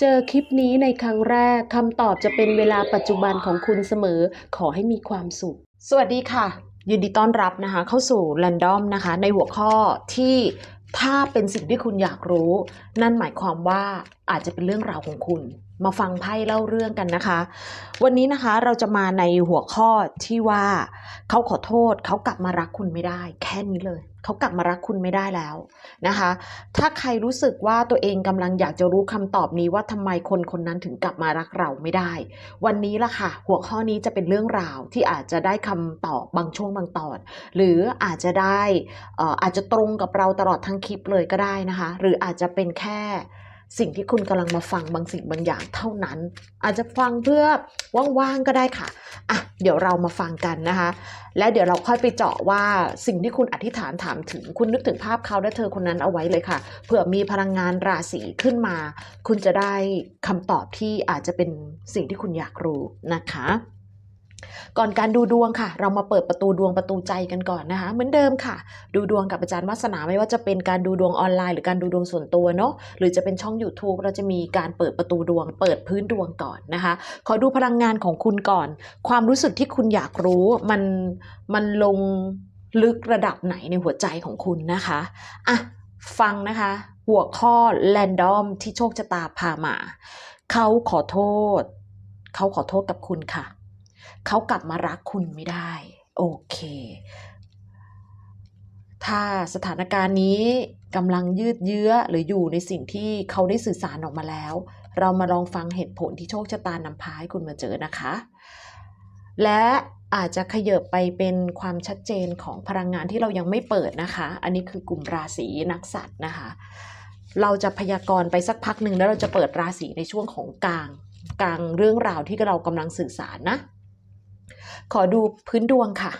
เจอคลิปนี้ในครั้งแรกคำตอบจะเป็นเวลาปัจจุบันของคุณเสมอ ขอให้มีความสุข สวัสดีค่ะ ยินดีต้อนรับนะคะเข้าสู่ Random นะคะ ในหัวข้อที่ถ้าเป็นสิ่งที่คุณอยากรู้ นั่นหมายความว่าอาจจะเป็นเรื่องราวของคุณ มาฟังไพ่เล่าเรื่องกันนะคะ วันนี้นะคะเราจะมาในหัวข้อที่ว่าเขาขอโทษเขากลับมารักคุณไม่ได้ แค่นี้เลยเขากลับมารักคุณไม่ได้แล้วนะคะ ถ้าใครรู้สึกว่าตัวเองกำลังอยากจะรู้คำตอบนี้ว่าทำไมคนคนนั้นถึงกลับมารักเราไม่ได้ วันนี้ล่ะค่ะ หัวข้อนี้จะเป็นเรื่องราวที่อาจจะได้คำตอบบางช่วงบางตอน หรืออาจจะได้อ่ออาจจะตรงกับเราตลอดทั้งคลิปเลยก็ได้นะคะ หรืออาจจะเป็นแค่ สิ่งที่คุณกำลังมาฟังบางสิ่งบางอย่างเท่านั้น อาจจะฟังเพื่อว่างๆก็ได้ค่ะอะ เดี๋ยวเรามาฟังกันนะคะ และเดี๋ยวเราค่อยไปเจาะว่าสิ่งที่คุณอธิษฐานถามถึงคุณนึกถึงภาพเขาและเธอคนนั้นเอาไว้เลยค่ะเผื่อมีพลังงานราศีขึ้นมา คุณจะได้คำตอบที่อาจจะเป็นสิ่งที่คุณอยากรู้นะคะ ก่อนการดูดวงค่ะ เรามาเปิดประตูดวงประตูใจกันก่อนนะคะ เหมือนเดิมค่ะ ดูดวงกับอาจารย์วัฒนาไม่ว่าจะเป็นการดูดวงออนไลน์หรือการดูดวงส่วนตัวเนาะหรือจะเป็นช่อง YouTube เราจะมีการเปิดประตูดวง เปิดพื้นดวงก่อนนะคะ ขอดูพลังงานของคุณก่อน ความรู้สึกที่คุณอยากรู้มันมันลงลึกระดับไหนในหัวใจของคุณนะคะอะฟังนะคะ หัวข้อ Random ที่โชคชะตาพามา เขาขอโทษ เขาขอโทษกับคุณค่ะ เขากลับมารักคุณไม่ได้ โอเค ถ้าสถานการณ์นี้กำลังยืดเยื้อหรืออยู่ในสิ่งที่เขาได้สื่อสารออกมาแล้ว เรามาลองฟังเหตุผลที่โชคชะตานำพาให้คุณมาเจอนะคะ และอาจจะขยบไปเป็นความชัดเจนของพลังงานที่เรายังไม่เปิดนะคะ อันนี้คือกลุ่มราศีนักสัตว์นะคะ เราจะพยากรณ์ไปสักพักหนึ่งแล้วเราจะเปิดราศีในช่วงของกลาง กลางเรื่องราวที่เรากำลังสื่อสารนะ ขอดูพื้นดวงค่ะ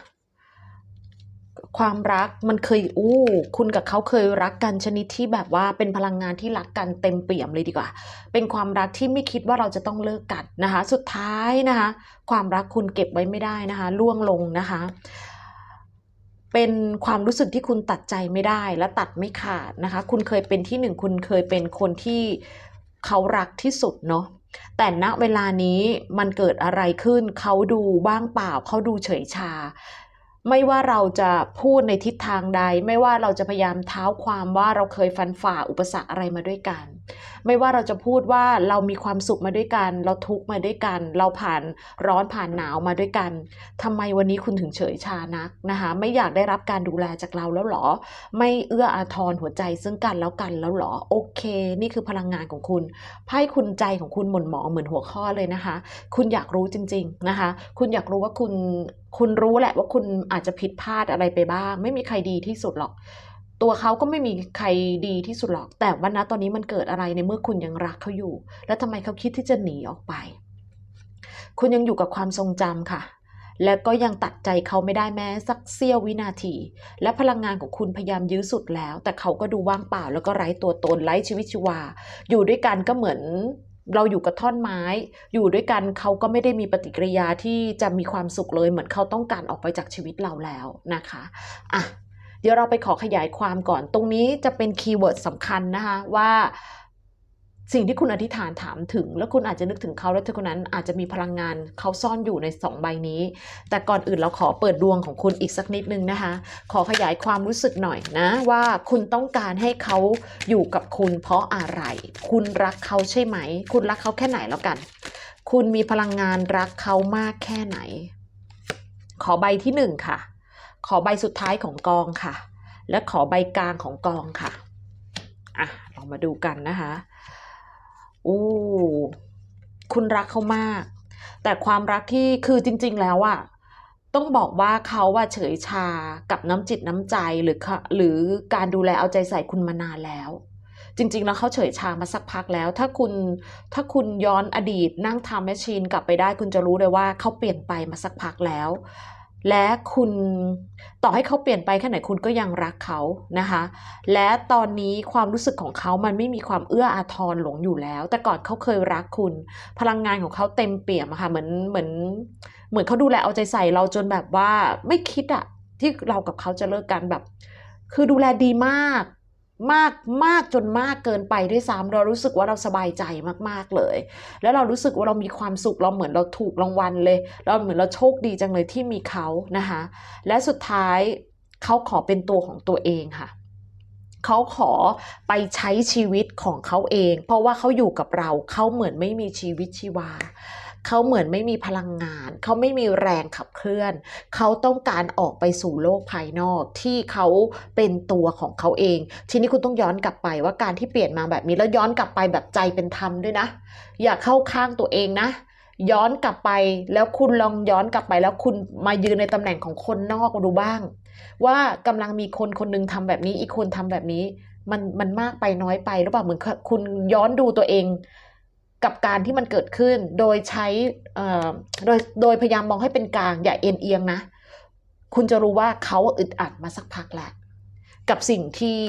ความรักมันเคยอู้คุณกับเขาเคยรักกันชนิดที่แบบว่าเป็นพลังงานที่รักกันเต็มเปี่ยมเลยดีกว่า เป็นความรักที่ไม่คิดว่าเราจะต้องเลิกกันนะคะ สุดท้ายนะคะ ความรักคุณเก็บไว้ไม่ได้นะคะล่วงลงนะคะเป็นความรู้สึกที่คุณตัดใจไม่ได้และตัดไม่ขาดนะคะ คุณเคยเป็นที่หนึ่งคุณเคยเป็นคนที่เขารักที่สุดเนาะ แต่ณเวลานี้มันเกิดอะไรขึ้น เขาดูบ้างเปล่า เขาดูเฉยชา ไม่ว่าเราจะพูดในทิศทางใด ไม่ว่าเราจะพยายามเท้าความว่าเราเคยฟันฝ่าอุปสรรคอะไรมาด้วยกัน ไม่ว่าเราจะพูดว่าเรามีความสุขมาด้วยกัน เราทุกข์มาด้วยกัน เราผ่านร้อนผ่านหนาวมาด้วยกันทำไมวันนี้คุณถึงเฉยชานักนะคะไม่อยากได้รับการดูแลจากเราแล้วหรอ ไม่เอื้ออาทรหัวใจซึ่งกันแล้วกันแล้วหรอโอเค นี่คือพลังงานของคุณไพ่คุณใจของคุณหม่นหมองเหมือนหัวข้อเลยนะคะ คุณอยากรู้จริง ๆนะคะ คุณอยากรู้ว่าคุณคุณรู้แหละว่าคุณอาจจะผิดพลาดอะไรไปบ้าง ไม่มีใครดีที่สุดหรอก ตัวเขาก็ไม่มีใครดีที่สุดหรอก แต่ว่าณตอนนี้มันเกิดอะไรในเมื่อคุณยังรักเขาอยู่ แล้วทำไมเขาคิดที่จะหนีออกไป คุณยังอยู่กับความทรงจำค่ะ และก็ยังตัดใจเขาไม่ได้แม้สักเสี้ยววินาที และพลังงานของคุณพยายามยื้อสุดแล้ว แต่เขาก็ดูว่างเปล่า แล้วก็ไร้ตัวตนไร้ชีวิตชีวา อยู่ด้วยกันก็เหมือนเราอยู่กับท่อนไม้ อยู่ด้วยกันเขาก็ไม่ได้มีปฏิกิริยาที่จะมีความสุขเลย เหมือนเขาต้องการออกไปจากชีวิตเราแล้วนะคะอะ เดี๋ยวเราไปขอขยายความก่อน ตรงนี้จะเป็นคีย์เวิร์ดสำคัญนะคะว่าสิ่งที่คุณอธิษฐานถามถึง แล้วคุณอาจจะนึกถึงเขาแล้วเธอคนนั้นอาจจะมีพลังงานเขาซ่อนอยู่ในสองใบนี้ แต่ก่อนอื่นเราขอเปิดดวงของคุณอีกสักนิดนึงนะคะ ขอขยายความรู้สึกหน่อยนะว่าคุณต้องการให้เขาอยู่กับคุณเพราะอะไร คุณรักเขาใช่ไหม คุณรักเขาแค่ไหนแล้วกัน คุณมีพลังงานรักเขามากแค่ไหน ขอใบที่หนึ่งค่ะ ขอใบสุดท้ายของกองค่ะ และขอใบกลางของกองค่ะ อะเรามาดูกันนะคะอู้คุณรักเขามาก แต่ความรักที่คือจริง ๆ แล้วอะต้องบอกว่าเขาว่าเฉยชากับน้ำจิตน้ำใจหรือค่ะหรือการดูแลเอาใจใส่คุณมานานแล้ว จริง ๆ แล้วเขาเฉยชามาสักพักแล้ว ถ้าคุณถ้าคุณย้อนอดีตนั่งทำแมชชีนกลับไปได้คุณจะรู้เลยว่าเขาเปลี่ยนไปมาสักพักแล้ว และคุณต่อให้เขาเปลี่ยนไปแค่ไหนคุณก็ยังรักเขานะคะ และตอนนี้ความรู้สึกของเขามันไม่มีความเอื้ออาทรหลงอยู่แล้ว แต่ก่อนเขาเคยรักคุณ พลังงานของเขาเต็มเปี่ยมค่ะเหมือนเหมือนเหมือนเขาดูแลเอาใจใส่เราจนแบบว่าไม่คิดอะที่เรากับเขาจะเลิกกันแบบ คือดูแลดีมาก มากมากจนมากเกินไปด้วยซ้ำเรารู้สึกว่าเราสบายใจมากๆเลย แล้วเรารู้สึกว่าเรามีความสุขเราเหมือนเราถูกรางวัลเลย เราเหมือนเราโชคดีจังเลยที่มีเขานะคะและสุดท้ายเขาขอเป็นตัวของตัวเองค่ะเขาขอไปใช้ชีวิตของเขาเอง เพราะว่าเขาอยู่กับเราเขาเหมือนไม่มีชีวิตชีวา เขาเหมือนไม่มีพลังงาน เขาไม่มีแรงขับเคลื่อน เขาต้องการออกไปสู่โลกภายนอกที่เขาเป็นตัวของเขาเอง ทีนี้คุณต้องย้อนกลับไปว่าการที่เปลี่ยนมาแบบนี้แล้วย้อนกลับไปแบบใจเป็นธรรมด้วยนะ อย่าเข้าข้างตัวเองนะย้อนกลับไปแล้วคุณลองย้อนกลับไปแล้วคุณมายืนในตำแหน่งของคนนอกดูบ้าง ว่ากำลังมีคนคนหนึงทำแบบนี้ อีกคนทำแบบนี้ มันมันมากไปน้อยไปหรือเปล่าเหมือนคุณย้อนดูตัวเอง กับการที่มันเกิดขึ้น โดยใช้โดยโดยพยายามมองให้เป็นกลางอย่าเอ็นเอียงนะ คุณจะรู้ว่าเขาอึดอัดมาสักพักแล้วกับสิ่งที่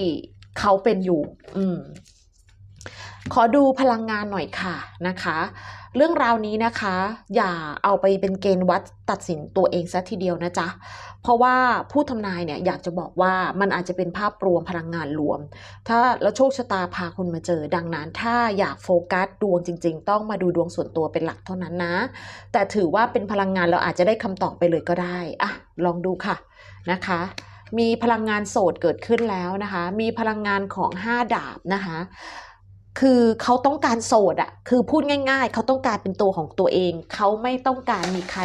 เขาเป็นอยู่ อืม ขอดูพลังงานหน่อยค่ะนะคะ เรื่องราวนี้นะคะ อย่าเอาไปเป็นเกณฑ์วัดตัดสินตัวเองซะทีเดียวนะจ๊ะ เพราะว่าผู้ทำนายเนี่ยอยากจะบอกว่ามันอาจจะเป็นภาพรวมพลังงานรวม ถ้าแล้วโชคชะตาพาคุณมาเจอ ดังนั้น ถ้าอยากโฟกัสดวงจริง ๆ ต้องมาดูดวงส่วนตัวเป็นหลักเท่านั้นนะ แต่ถือว่าเป็นพลังงานเราอาจจะได้คำตอบไปเลยก็ได้อะลองดูค่ะนะคะมีพลังงานโสดเกิดขึ้นแล้วนะคะ มีพลังงานของ 5 ดาบนะคะ คือเขาต้องการโสดอะคือพูดง่าย ๆ เขาต้องการเป็นตัวของตัวเอง เขาไม่ต้องการมีใคร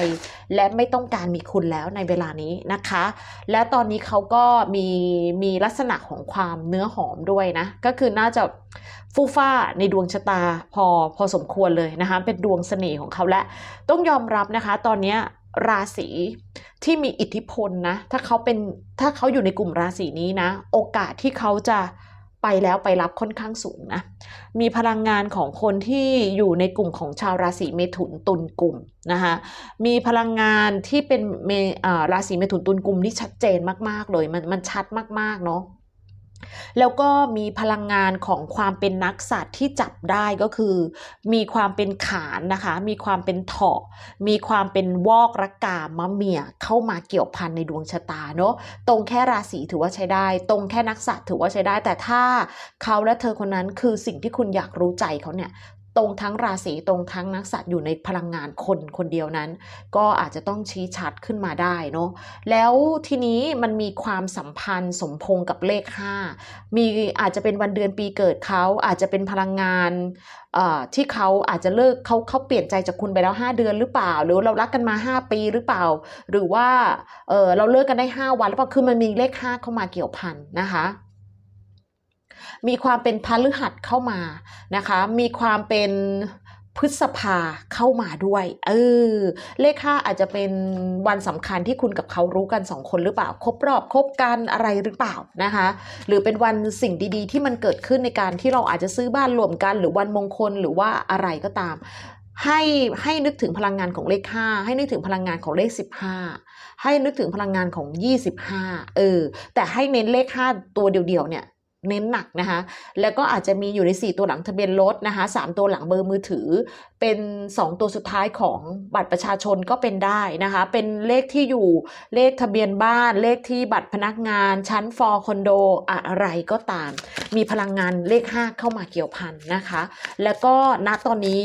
และไม่ต้องการมีคุณแล้วในเวลานี้นะคะ และตอนนี้เขาก็มีมีลักษณะของความเนื้อหอมด้วยนะ ก็คือน่าจะฟูฟ้าในดวงชะตาพอพอสมควรเลยนะคะ เป็นดวงเสน่ห์ของเขาและ ต้องยอมรับนะคะ ตอนนี้ราศีที่มีอิทธิพลนะ ถ้าเขาเป็นถ้าเขาอยู่ในกลุ่มราศีนี้นะ โอกาสที่เขาจะ ไปแล้วไปรับค่อนข้างสูงนะ มีพลังงานของคนที่อยู่ในกลุ่มของชาวราศีเมถุนตุลกลุ่มนะคะมีพลังงานที่เป็นเมอราศีเมถุนตุลกลุ่มที่ชัดเจนมากๆเลยมันมันชัดมากๆเนาะ แล้วก็มีพลังงานของความเป็นนักสัตว์ที่จับได้ก็คือ มีความเป็นขานนะคะ มีความเป็นเถาะ มีความเป็นวอกระกามะเมียเข้ามาเกี่ยวพันในดวงชะตาเนาะตรงแค่ราศีถือว่าใช้ได้ ตรงแค่นักสัตว์ถือว่าใช้ได้ แต่ถ้าเขาและเธอคนนั้นคือสิ่งที่คุณอยากรู้ใจเขาเนี่ย ตรงทั้งราศีตรงทั้งนักสัตว์อยู่ในพลังงานคนคนเดียวนั้น ก็อาจจะต้องชี้ชัดขึ้นมาได้เนาะแล้วทีนี้มันมีความสัมพันธ์สมพงกับเลข 5 มีอาจจะเป็นวันเดือนปีเกิดเขาอาจจะเป็นพลังงานที่เขาอาจจะเลิกเขาเขาเปลี่ยนใจจากคุณไปแล้ว 5 เดือนหรือเปล่า หรือเรารักกันมา 5 ปีหรือเปล่า หรือว่าเเราเลิกกันได้ 5 วันหรือเปล่าคือมันมีเลข 5 เข้ามาเกี่ยวพันนะคะ มีความเป็นพฤหัสเข้ามานะคะ มีความเป็นพฤษภาเข้ามาด้วย เออ เลขห้าอาจจะเป็นวันสำคัญที่คุณกับเขารู้กันสองคนหรือเปล่า ครบรอบคบกันอะไรหรือเปล่านะคะ หรือเป็นวันสิ่งดีๆ ที่มันเกิดขึ้นในการที่เราอาจจะซื้อบ้านรวมกัน หรือวันมงคลหรือว่าอะไรก็ตาม ให้ให้นึกถึงพลังงานของเลข5ให้นึกถึงพลังงานของเลข15ให้นึกถึงพลังงานของ 25 เออ แต่ให้เน้นเลข 5 ตัวเดียวๆเนี่ย เน้นหนักนะคะ แล้วก็อาจจะมีอยู่ใน 4 ตัวหลังทะเบียนรถนะคะ3ตัวหลังเบอร์มือถือ เป็น 2 ตัวสุดท้ายของบัตรประชาชนก็เป็นได้นะคะ เป็นเลขที่อยู่ เลขทะเบียนบ้าน เลขที่บัตรพนักงาน ชั้นฟอร์คอนโดอะไรก็ตาม มีพลังงานเลข 5 เข้ามาเกี่ยวพันนะคะ แล้วก็ณตอนนี้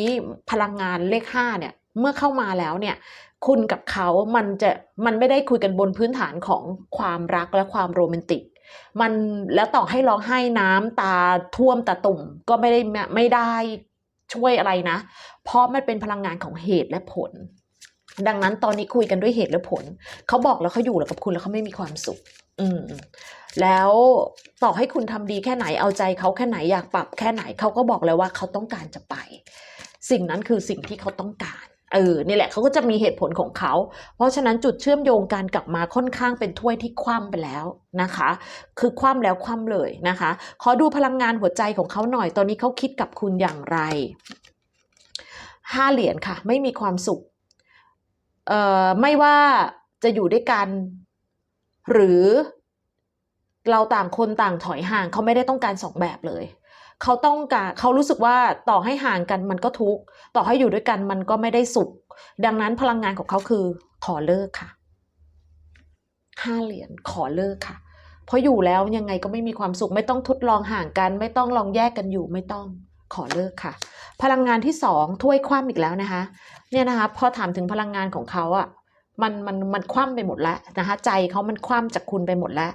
พลังงานเลข5เนี่ย เมื่อเข้ามาแล้วเนี่ยคุณกับเขามันจะ มันไม่ได้คุยกันบนพื้นฐานของความรักและความโรแมนติก มันแล้วต่อให้ร้องไห้น้ำตาท่วมตาตุ่มก็ไม่ได้ไม่ได้ช่วยอะไรนะ เพราะมันเป็นพลังงานของเหตุและผล ดังนั้นตอนนี้คุยกันด้วยเหตุและผล เขาบอกแล้วเขาอยู่แล้วกับคุณแล้วเขาไม่มีความสุข อืม แล้วต่อให้คุณทำดีแค่ไหนเอาใจเขาแค่ไหนอยากปรับแค่ไหนเขาก็บอกแล้วว่าเขาต้องการจะไป สิ่งนั้นคือสิ่งที่เขาต้องการ เออนี่แหละเขาก็จะมีเหตุผลของเขา เพราะฉะนั้นจุดเชื่อมโยงการกลับมาค่อนข้างเป็นถ้วยที่คว่ำไปแล้วนะคะ คือคว่ำแล้วคว่ำเลยนะคะ ขอดูพลังงานหัวใจของเขาหน่อย ตอนนี้เขาคิดกับคุณอย่างไรห้าเหรียญค่ะ ไม่มีความสุข เอ่อไม่ว่าจะอยู่ด้วยกัน หรือเราต่างคนต่างถอยห่างเขาไม่ได้ต้องการสองแบบเลย เขาต้องการเขารู้สึกว่าต่อให้ห่างกันมันก็ทุกข์ต่อให้อยู่ด้วยกันมันก็ไม่ได้สุข ดังนั้นพลังงานของเขาคือขอเลิกค่ะห้าเหรียญขอเลิกค่ะ เพราะอยู่แล้วยังไงก็ไม่มีความสุข ไม่ต้องทดลองห่างกัน ไม่ต้องลองแยกกันอยู่ไม่ต้องขอเลิกค่ะ พลังงานที่สองถ้วยคว่ำอีกแล้วนะคะ เนี่ยนะคะ พอถามถึงพลังงานของเขาอะ มันมันมันคว่ำไปหมดแล้วนะคะใจเขามันคว่ำจากคุณไปหมดแล้ว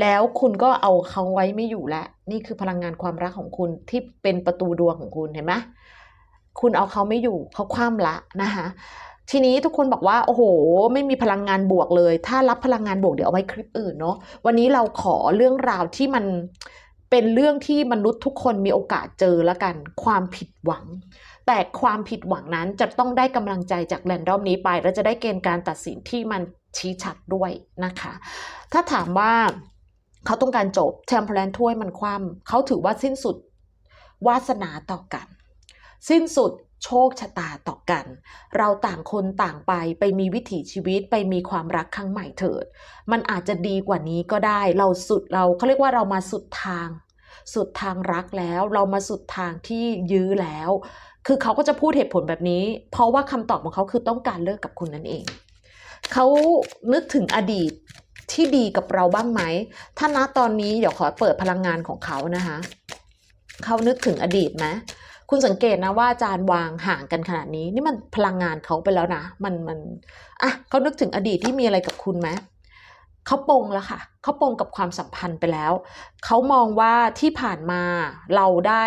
แล้วคุณก็เอาเขาไว้ไม่อยู่แล้วนี่คือพลังงานความรักของคุณที่เป็นประตูดวงของคุณเห็นไหมคุณเอาเขาไม่อยู่เขาคว่ำละนะคะทีนี้ทุกคนบอกว่าโอ้โห ไม่มีพลังงานบวกเลย ถ้ารับพลังงานบวกเดี๋ยวเอาไว้คลิปอื่นเนาะวันนี้เราขอเรื่องราวที่มันเป็นเรื่องที่มนุษย์ทุกคนมีโอกาสเจอแล้วกัน ความผิดหวัง แต่ความผิดหวังนั้นจะต้องได้กำลังใจจากแรนดอมนี้ไป แล้วจะได้เกณฑ์การตัดสินที่มันชี้ชัดด้วยนะคะ ถ้าถามว่าเขาต้องการจบแชมเปญถ้วยมันคว่ำเขาถือว่าสิ้นสุดวาสนาต่อกัน สิ้นสุดโชคชะตาต่อกัน เราต่างคนต่างไปไปมีวิถีชีวิตไปมีความรักครั้งใหม่เถิด มันอาจจะดีกว่านี้ก็ได้ เราสุดเราเขาเรียกว่าเรามาสุดทาง สุดทางรักแล้ว เรามาสุดทางที่ยื้อแล้ว คือเขาก็จะพูดเหตุผลแบบนี้ เพราะว่าคำตอบของเขาคือต้องการเลิกกับคุณนั่นเอง เขานึกถึงอดีตที่ดีกับเราบ้างไหม ถ้าณตอนนี้เดี๋ยวขอเปิดพลังงานของเขานะคะ เขานึกถึงอดีตไหมคุณสังเกตนะว่าอาจารย์วางห่างกันขนาดนี้ นี่มันพลังงานเขาไปแล้วนะ มันมันอะเขานึกถึงอดีตที่มีอะไรกับคุณไหม เขาปงแล้วค่ะเขาปงกับความสัมพันธ์ไปแล้ว เขามองว่าที่ผ่านมาเราได้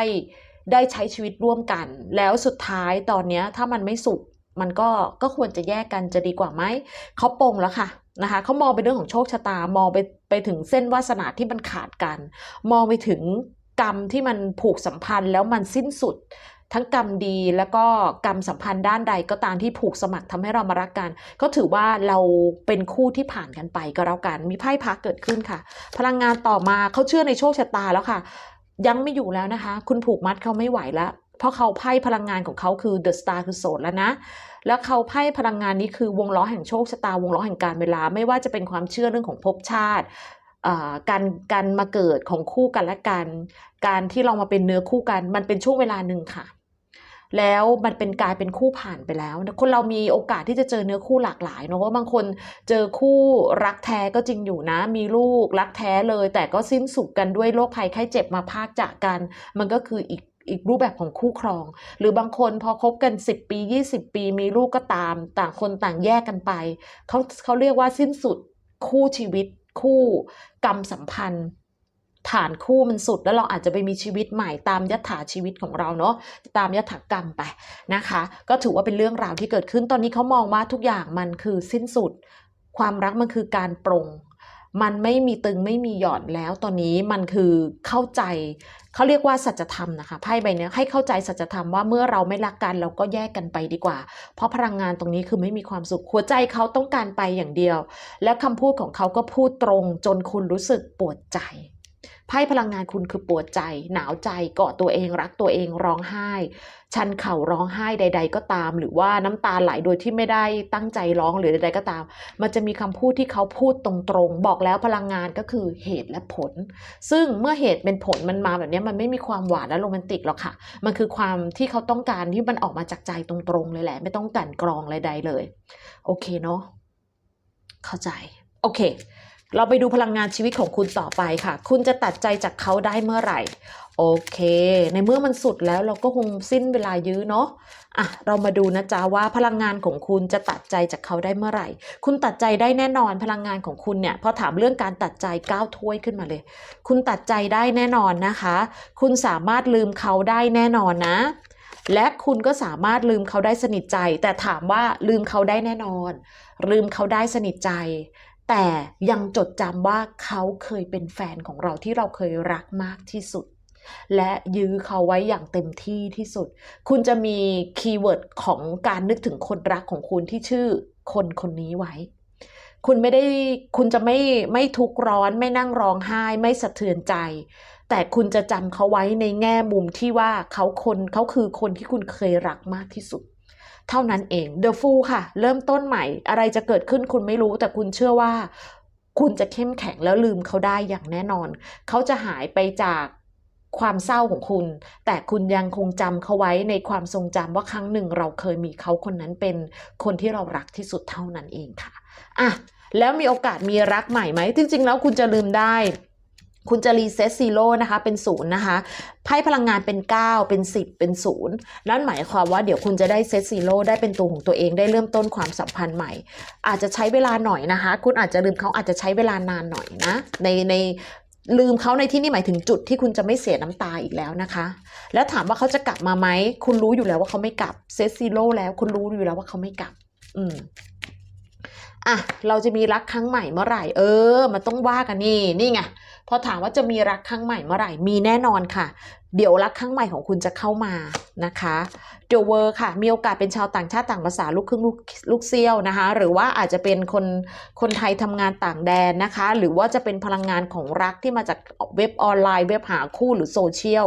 ได้ใช้ชีวิตร่วมกัน แล้วสุดท้ายตอนเนี้ยถ้ามันไม่สุขมันก็ก็ควรจะแยกกันจะดีกว่าไหมเขาปงแล้วค่ะนะคะเขามองไปเรื่องของโชคชะตามองไปไปถึงเส้นวาสนาที่มันขาดกัน มองไปถึงกรรมที่มันผูกสัมพันธ์แล้วมันสิ้นสุด ทั้งกรรมดีแล้วก็กรรมสัมพันธ์ด้านใดก็ตามที่ผูกสมัครทำให้เรามารักกัน ก็ถือว่าเราเป็นคู่ที่ผ่านกันไปก็แล้วกันมีไพ่พักเกิดขึ้นค่ะ พลังงานต่อมาเขาเชื่อในโชคชะตาแล้วค่ะ ยังไม่อยู่แล้วนะคะ คุณผูกมัดเขาไม่ไหวแล้วเพราะเขาไพ่พลังงานของเขาคือ The Star คือโสดแล้วนะ แล้วเขาไพ่พลังงานนี้คือวงล้อแห่งโชคชะตาวงล้อแห่งการเวลา ไม่ว่าจะเป็นความเชื่อเรื่องของภพชาติการการมาเกิดของคู่กันและกัน การที่เรามาเป็นเนื้อคู่กัน มันเป็นช่วงเวลาหนึ่งค่ะ แล้วมันเป็นกลายเป็นคู่ผ่านไปแล้ว คนเรามีโอกาสที่จะเจอเนื้อคู่หลากหลายเนอะว่าบางคนเจอคู่รักแท้ก็จริงอยู่นะ มีลูกรักแท้เลย แต่ก็สิ้นสุดกันด้วยโรคภัยไข้เจ็บมาพากจากกัน มันก็คืออีกอีกรูปแบบของคู่ครอง หรือบางคนพอคบกัน 10 ปี 20 ปี มีลูกก็ตาม ต่างคนต่างแยกกันไปเขาเขาเรียกว่าสิ้นสุดคู่ชีวิตคู่กรรมสัมพันธ์ ฐานคู่มันสุดแล้วเราอาจจะไปมีชีวิตใหม่ตามยถาชีวิตของเราเนาะตามยถากรรมไปนะคะ ก็ถือว่าเป็นเรื่องราวที่เกิดขึ้นตอนนี้เขามองว่าทุกอย่างมันคือสิ้นสุด ความรักมันคือการปรงมันไม่มีตึงไม่มีหย่อนแล้วตอนนี้มันคือเข้าใจเขาเรียกว่าสัจธรรมนะคะไพ่ใบนี้ให้เข้าใจสัจธรรมว่าเมื่อเราไม่รักกันเราก็แยกกันไปดีกว่า เพราะพลังงานตรงนี้คือไม่มีความสุขหัวใจเขาต้องการไปอย่างเดียว และคำพูดของเขาก็พูดตรงจนคุณรู้สึกปวดใจ ไพ่พลังงานคุณคือปวดใจ หนาวใจเกาะตัวเองรักตัวเองร้องไห้ ชันเข่าร้องไห้ใด ๆ ก็ตาม หรือว่าน้ำตาไหลโดยที่ไม่ได้ตั้งใจร้องหรือใด ๆ ก็ตาม มันจะมีคำพูดที่เขาพูดตรงๆ บอกแล้วพลังงานก็คือเหตุและผล ซึ่งเมื่อเหตุเป็นผลมันมาแบบนี้มันไม่มีความหวานและโรแมนติกหรอกค่ะ มันคือความที่เขาต้องการที่มันออกมาจากใจตรงๆเลยแหละ ไม่ต้องกั่นกรองใดๆเลย โอเคเนาะเข้าใจ โอเค เราไปดูพลังงานชีวิตของคุณต่อไปค่ะ คุณจะตัดใจจากเขาได้เมื่อไหร่ โอเค ในเมื่อมันสุดแล้วเราก็คงสิ้นเวลายื้อเนาะอะ เรามาดูนะจ๊ะว่าพลังงานของคุณจะตัดใจจากเขาได้เมื่อไหร่ คุณตัดใจได้แน่นอนพลังงานของคุณเนี่ยพอถามเรื่องการตัดใจก้าวถ้วยขึ้นมาเลย คุณตัดใจได้แน่นอนนะคะ คุณสามารถลืมเขาได้แน่นอนนะและคุณก็สามารถลืมเขาได้สนิทใจ แต่ถามว่าลืมเขาได้แน่นอน ลืมเขาได้สนิทใจ แต่ยังจดจำว่าเขาเคยเป็นแฟนของเราที่เราเคยรักมากที่สุด และยื้อเขาไว้อย่างเต็มที่ที่สุด คุณจะมีคีย์เวิร์ดของการนึกถึงคนรักของคุณที่ชื่อคนคนนี้ไว้ คุณไม่ได้คุณจะไม่ไม่ทุกข์ร้อนไม่นั่งร้องไห้ไม่สะเทือนใจ แต่คุณจะจำเขาไว้ในแง่มุมที่ว่าเขาคนเขาคือคนที่คุณเคยรักมากที่สุด เท่านั้นเอง The Fool ค่ะ เริ่มต้นใหม่ อะไรจะเกิดขึ้นคุณไม่รู้ แต่คุณเชื่อว่า คุณจะเข้มแข็งแล้วลืมเขาได้อย่างแน่นอน เขาจะหายไปจากความเศร้าของคุณ แต่คุณยังคงจำเขาไว้ในความทรงจำว่าครั้งหนึ่งเราเคยมีเขาคนนั้นเป็นคนที่เรารักที่สุดเท่านั้นเองค่ะอะแล้วมีโอกาสมีรักใหม่ไหมจริงๆแล้วคุณจะลืมได้ คุณจะรีเซ็ตซีโร่นะคะเป็นศูนย์นะคะไพ่พลังงานเป็น 9 เป็น 10 เป็นศูนย์นั่นหมายความว่าเดี๋ยวคุณจะได้เซ็ตซีโร่ได้เป็นตัวของตัวเองได้เริ่มต้นความสัมพันธ์ใหม่ อาจจะใช้เวลาหน่อยนะคะ คุณอาจจะลืมเขาอาจจะใช้เวลานานหน่อยนะ ในในลืมเขาในที่นี่หมายถึงจุดที่คุณจะไม่เสียน้ำตาอีกแล้วนะคะ แล้วถามว่าเขาจะกลับมาไหมคุณรู้อยู่แล้วว่าเขาไม่กลับเซตซีโร่แล้วคุณรู้อยู่แล้วว่าเขาไม่กลับ อืมอะเราจะมีรักครั้งใหม่เมื่อไหร่ เออ มันต้องว่ากันนี่นี่ไง พอถามว่าจะมีรักครั้งใหม่เมื่อไหร่ มีแน่นอนค่ะ เดี๋ยวรักครั้งใหม่ของคุณจะเข้ามานะคะเดเวอร์ค่ะ มีโอกาสเป็นชาวต่างชาติต่างภาษาลูกครึ่งลูกลูกเซี่ยวนะคะ หรือว่าอาจจะเป็นคนคนไทยทำงานต่างแดนนะคะ หรือว่าจะเป็นพลังงานของรักที่มาจากเว็บออนไลน์ เว็บหาคู่หรือโซเชียล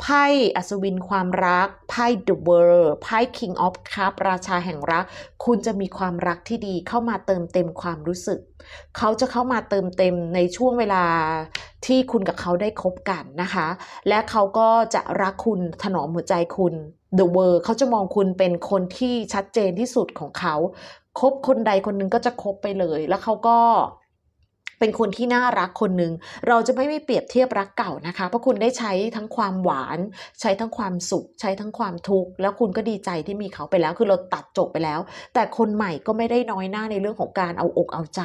ไพ่อัศวินความรัก ไพ่ The World ไพ่ King of Cup ราชาแห่งรัก คุณจะมีความรักที่ดีเข้ามาเติมเต็มความรู้สึกเขาจะเข้ามาเติมเต็มในช่วงเวลาที่คุณกับเขาได้คบกันนะคะ และเขาก็จะรักคุณถนอมหัวใจคุณ The World เขาจะมองคุณเป็นคนที่ชัดเจนที่สุดของเขาคบคนใดคนหนึ่งก็จะคบไปเลย แล้วเขาก็ เป็นคนที่น่ารักคนหนึ่งเราจะไม่ไม่เปรียบเทียบรักเก่านะคะ เพราะคุณได้ใช้ทั้งความหวาน ใช้ทั้งความสุข ใช้ทั้งความทุกข์แล้วคุณก็ดีใจที่มีเขาไปแล้ว คือเราตัดจบไปแล้ว แต่คนใหม่ก็ไม่ได้น้อยหน้าในเรื่องของการเอาอกเอาใจ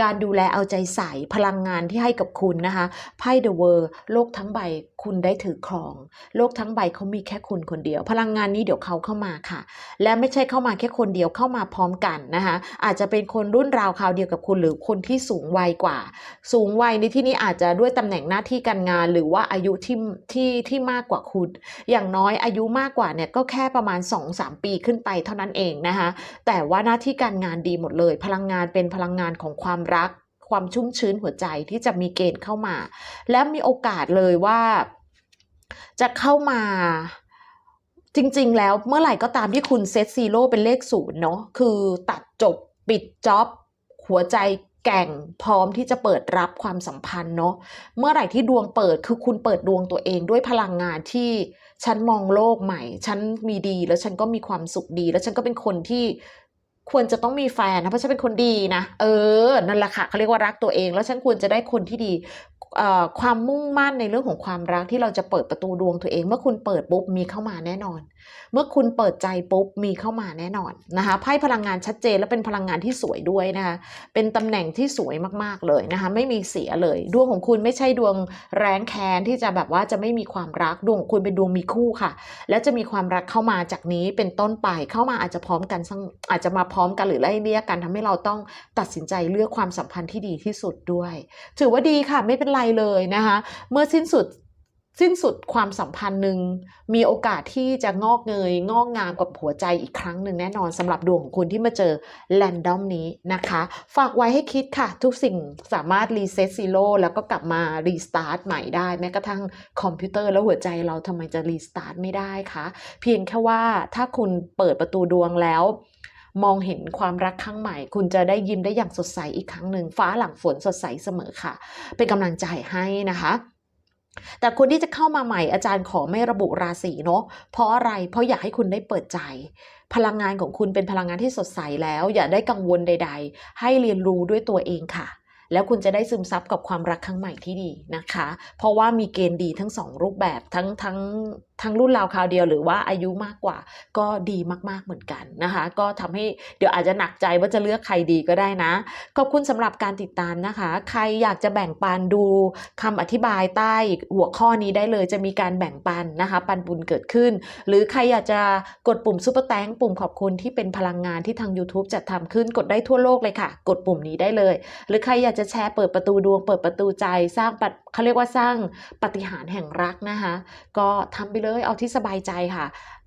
การดูแลเอาใจใส่พลังงานที่ให้กับคุณนะคะไพ่เดอะเวอร์โลกทั้งใบคุณได้ถือครอง โลกทั้งใบเขามีแค่คุณคนเดียว พลังงานนี้เดี๋ยวเขาเข้ามาค่ะ และไม่ใช่เข้ามาแค่คนเดียวเข้ามาพร้อมกันนะคะอาจจะเป็นคนรุ่นราวคราวเดียวกับคุณหรือคนที่สูงวัยกว่า สูงวัยในที่นี้อาจจะด้วยตำแหน่งหน้าที่การงาน หรือว่าอายุที่ที่ที่มากกว่าคุณ อย่างน้อยอายุมากกว่าเนี่ยก็แค่ประมาณ 2-3 ปีขึ้นไปเท่านั้นเองนะคะแต่ว่าหน้าที่การงานดีหมดเลย พลังงานเป็นพลังงานของความรัก ความชุ่มชื้นหัวใจที่จะมีเกณฑ์เข้ามา และมีโอกาสเลยว่า จะเข้ามาจริง ๆ แล้วเมื่อไหร่ก็ตามที่คุณเซตซีโร่เป็นเลขศูนย์เนาะคือตัดจบปิดจ็อบหัวใจ แก่งพร้อมที่จะเปิดรับความสัมพันธ์เนาะเมื่อไหร่ที่ดวงเปิดคือคุณเปิดดวงตัวเองด้วยพลังงานที่ฉันมองโลกใหม่ ฉันมีดีแล้วฉันก็มีความสุขดี แล้วฉันก็เป็นคนที่ควรจะต้องมีแฟนนะเพราะฉันเป็นคนดีนะเออนั่นแหละค่ะเขาเรียกว่ารักตัวเอง แล้วฉันควรจะได้คนที่ดีความมุ่งมั่นในเรื่องของความรักที่เราจะเปิดประตูดวงตัวเอง เมื่อคุณเปิดปุ๊บมีเข้ามาแน่นอน เมื่อคุณเปิดใจปุ๊บมีเข้ามาแน่นอนนะคะไพ่พลังงานชัดเจนและเป็นพลังงานที่สวยด้วยนะคะเป็นตำแหน่งที่สวยมากๆเลยนะคะไม่มีเสียเลยดวงของคุณไม่ใช่ดวงแรงแค้นที่จะแบบว่าจะไม่มีความรักดวงของคุณเป็นดวงมีคู่ค่ะ และจะมีความรักเข้ามาจากนี้เป็นต้นไปเข้ามาอาจจะพร้อมกันสักอาจจะมาพร้อมกันหรือไล่เลี่ยกันทำให้เราต้องตัดสินใจเลือกความสัมพันธ์ที่ดีที่สุดด้วย ถือว่าดีค่ะไม่เป็นไรเลยนะคะเมื่อสิ้นสุด สิ้นสุดความสัมพันธ์หนึ่งมีโอกาสที่จะงอกเงย งอกงามกับหัวใจอีกครั้งหนึ่งแน่นอนสำหรับดวงของคุณที่มาเจอแรนดอมนี้นะคะ ฝากไว้ให้คิดค่ะ ทุกสิ่งสามารถรีเซ็ตซีโร่แล้วก็กลับมารีสตาร์ทใหม่ได้ แม้กระทั่งคอมพิวเตอร์แล้วหัวใจเราทำไมจะรีสตาร์ทไม่ได้คะ เพียงแค่ว่าถ้าคุณเปิดประตูดวงแล้วมองเห็นความรักครั้งใหม่ คุณจะได้ยิ้มได้อย่างสดใสอีกครั้งหนึ่งฟ้าหลังฝนสดใสเสมอค่ะ เป็นกำลังใจให้นะคะ แต่คนที่จะเข้ามาใหม่อาจารย์ขอไม่ระบุราศีเนาะเพราะอะไรเพราะอยากให้คุณได้เปิดใจ พลังงานของคุณเป็นพลังงานที่สดใสแล้ว อย่าได้กังวลใด ๆ ให้เรียนรู้ด้วยตัวเองค่ะ แล้วคุณจะได้ซึมซับกับความรักครั้งใหม่ที่ดีนะคะ เพราะว่ามีเกณฑ์ดีทั้งสองรูปแบบทั้งทั้ง ทั้งรุ่นราวคราวเดียวหรือว่าอายุมากกว่า ก็ดีมากๆเหมือนกันนะคะ ก็ทำให้เดี๋ยวอาจจะหนักใจว่าจะเลือกใครดีก็ได้นะขอบคุณสำหรับการติดตามนะคะ ใครอยากจะแบ่งปันดูคำอธิบายใต้หัวข้อนี้ได้เลยจะมีการแบ่งปันนะคะ ปันบุญเกิดขึ้น หรือใครอยากจะกดปุ่มซุปเปอร์แตงปุ่มขอบคุณที่เป็นพลังงานที่ทาง YouTube จัดทำขึ้นกดได้ทั่วโลกเลยค่ะ กดปุ่มนี้ได้เลย หรือใครอยากจะแชร์เปิดประตูดวง เปิดประตูใจสร้างปะเขาเรียกว่าสร้างปฏิหารแห่งรักนะคะ ก็ทำไปเลยเลยเอาที่สบายใจค่ะ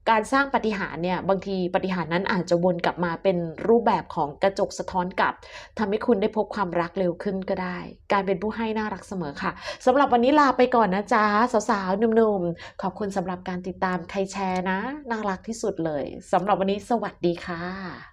การสร้างปฏิหารเนี่ยบางทีปฏิหารนั้นอาจจะวนกลับมาเป็นรูปแบบของกระจกสะท้อนกลับทำให้คุณได้พบความรักเร็วขึ้นก็ได้ การเป็นผู้ให้น่ารักเสมอค่ะสำหรับวันนี้ลาไปก่อนนะจ๊ะสาวๆหนุ่มๆ ขอบคุณสำหรับการติดตามใครแชร์นะ น่ารักที่สุดเลยสำหรับวันนี้สวัสดีค่ะ